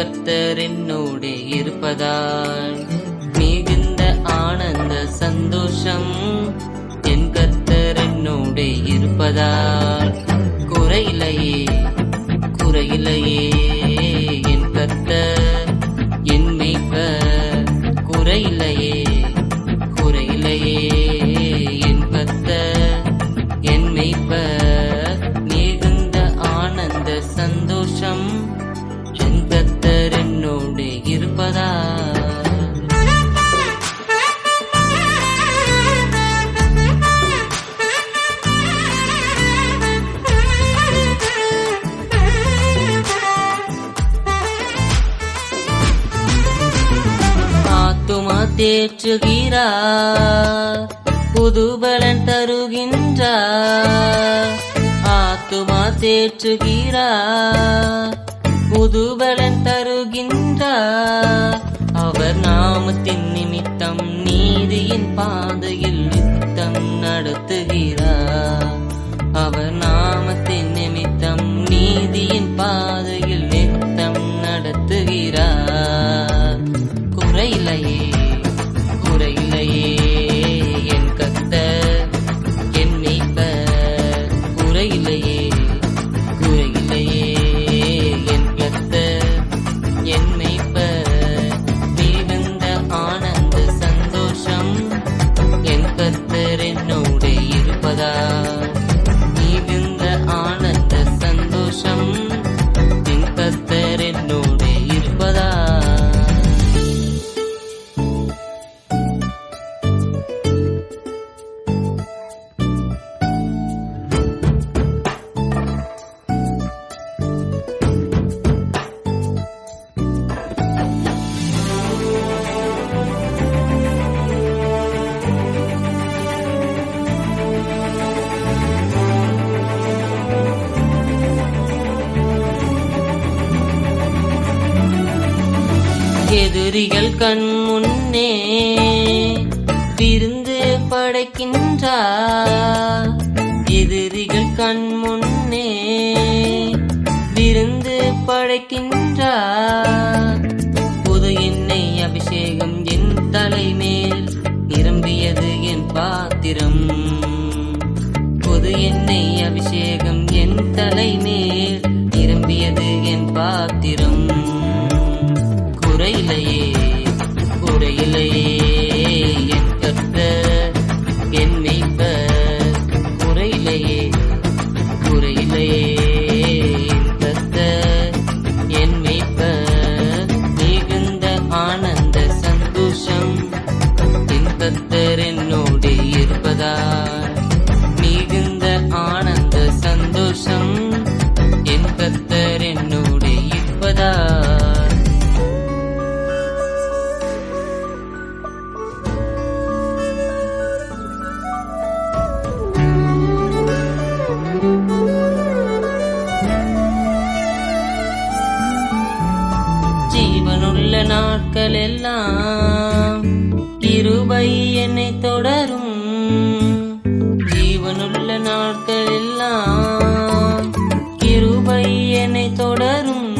கர்த்தர் என்னோடு இருப்பதால் மிகுந்த ஆனந்த சந்தோஷம் என் கர்த்தர் என்னோடு இருப்பதால் குறையிலையே குறையிலையே. தேற்றுகிறார் புதுபலன் தருகின்றார். ஆத்துமா தேற்றுகிறார். புதுபலன் தருகின்றார். அவர் நாமத்தின் கண் முன்னே விருந்து படைக்கின்றார் எதிரிகள் கண் முன்னே விருந்து படைக்கின்றார் புது எண்ணெய் அபிஷேகம் என் தலைமேல் நிரம்பியது என் பாத்திரம். புது எண்ணெய் அபிஷேகம் என் தலைமேல் மிகுந்த நாட்கள் எல்லாம் கிருபை என்னை தொடரும். ஜீவனுள்ள நாட்கள் எல்லாம் கிருபை என்னை தொடரும்.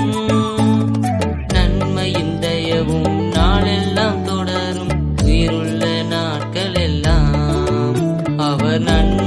நன்மையும் தயவும் நாளெல்லாம் தொடரும். உயிருள்ள நாட்கள் எல்லாம் அவர் நன்மை